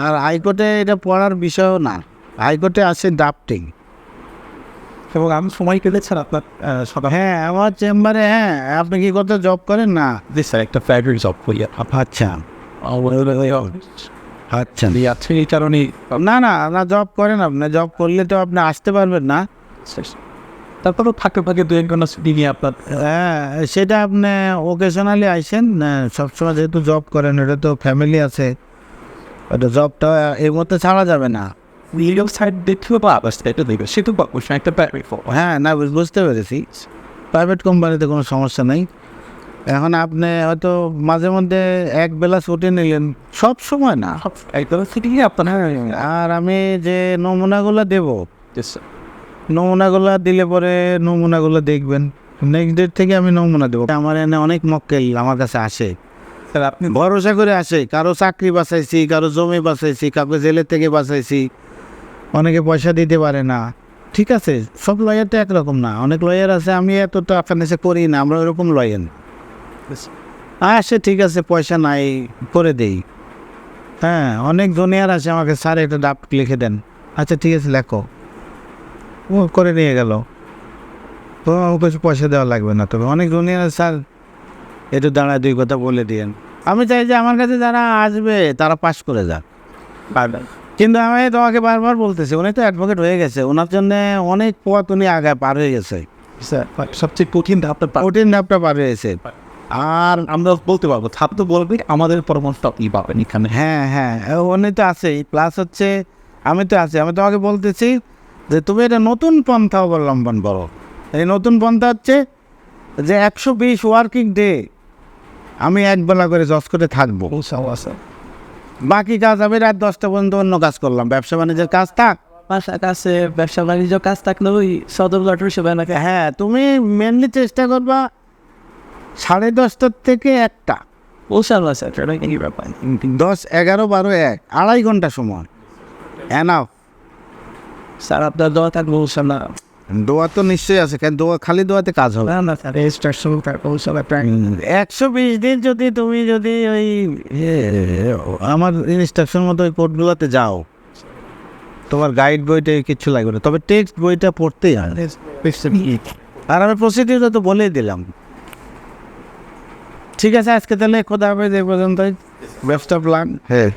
আর হাইকোর্টে এটা পড়ার বিষয়ও না। হাইকোর্টে আছে ড্রাফটিং এবং আমি সময় পেলেছেন আপনার সকাল হ্যাঁ আমার চেম্বারে হ্যাঁ আপনি কি করতে জব করেন? না। জি স্যার একটা প্রাইভেট জব করি আচ্ছা। আচ্ছা। আছে এই কারণে না না না জব করেন আপনি। জব করলে তো আপনি আসতে পারবেন না। তারপরেও ফাঁকে ফাঁকে দু এক ঘণ্টা ছুটি নিয়ে আপনার হ্যাঁ সেটা আপনি ওকেশনালি আইসেন সবসময় যেহেতু জব করেন এটা তো ফ্যামিলি আছে। ওটা জবটা এর মধ্যে ছাড়া যাবে না ভিডিও সাইড দেখতে বা আবার দেখবে সে তো পাবো একটা প্রাইভেট হ্যাঁ না বুঝতে পেরেছি প্রাইভেট কোম্পানিতে কোনো সমস্যা নেই। এখন আপনি হয়তো মাঝে মধ্যে এক বেলা ছুটি নিলেন সব সময় না। একদম ছুটি আপনার আর আমি যে নমুনাগুলো দেব নমুনাগুলো দিলে পরে নমুনাগুলো দেখবেন। নেক্সট ডেট থেকে আমি নমুনা দেবো। আমার এনে অনেক মক্কেল আমার কাছে আসে। স্যার আপনি ভরসা করে আসে। কারও চাকরি বাঁচাইছি কারও জমি বাঁচাইছি কাউকে জেলের থেকে বাঁচাইছি। অনেকে পয়সা দিতে পারে না। ঠিক আছে সব লয়ার তো একরকম না। অনেক লয়ার আছে আমি এত তো আপনার নেশে করি না আমরা ওরকম লয়ার আসে ঠিক আছে পয়সা নাই করে দেই। হ্যাঁ অনেক জুনিয়র আছে আমাকে স্যার একটা ডাপ্ট লিখে দেন। আচ্ছা ঠিক আছে লেখো। ও করে নিয়ে গেল। তো কাছে পয়সা দেওয়া লাগবে না তবে। অনেক জুনিয়র আছে স্যার একটু দাঁড়ায় দুই কথা বলে দিয়েন। আমি চাই যে আমার কাছে যারা আসবে তারা পাস করে যাক। কিন্তু আমি তোমাকে বারবার বলতেছি উনি তো অ্যাডভোকেট হয়ে গেছে। ওনার জন্য অনেক পথ উনি আগে পার হয়ে গেছে। সবচেয়ে কঠিন ধাপটা কঠিন ধাপটা পার হয়েছে আর আমরা বলতে পারব তো বলবে আমাদের পরামর্শ আপনি পাবেন এখানে। হ্যাঁ হ্যাঁ উনি তো আছেই। প্লাস হচ্ছে আমি তো আছি। আমি তোমাকে বলতেছি যে তুমি এটা নতুন পন্থা অবলম্বন করো। এই নতুন পন্থা হচ্ছে যে একশো বিশ ওয়ার্কিং ডে আমি এক একবেলা করে জজ করে থাকব। বাকি কাজ আমি রাত দশটা পর্যন্ত অন্য কাজ করলাম। ব্যবসা বাণিজ্যের কাজ থাক। পাশাপাশি ব্যবসা বাণিজ্য কাজ থাকলে ওই সদর লটার হিসেবে নাকি হ্যাঁ তুমি মেনলি চেষ্টা করবা সাড়ে দশটার থেকে একটা। ওসাল আছে ব্যাপার দশ এগারো বারো এক আড়াই ঘণ্টা সময়। এনাফ স্যার আপনার দেওয়া থাকবে না দোয়া তো নিশ্চয়ই আছে কারণ দোয়া খালি দোয়াতে কাজ হবে। না না স্যার রেজিস্ট্রেশন ওসাল একশো বিশ দিন যদি তুমি যদি ওই আমার ইনস্ট্রাকশন মতো ওই কোর্টগুলোতে যাও তোমার গাইড বইটা কিচ্ছু লাগবে না। তবে টেক্সট বইটা পড়তেই হয়। আর আমি প্রসিডিউরটা তো বলেই দিলাম। ঠিক আছে আজকে তাহলে খোদা হবে যে পর্যন্ত ব্যবসা প্ল্যান হ্যাঁ।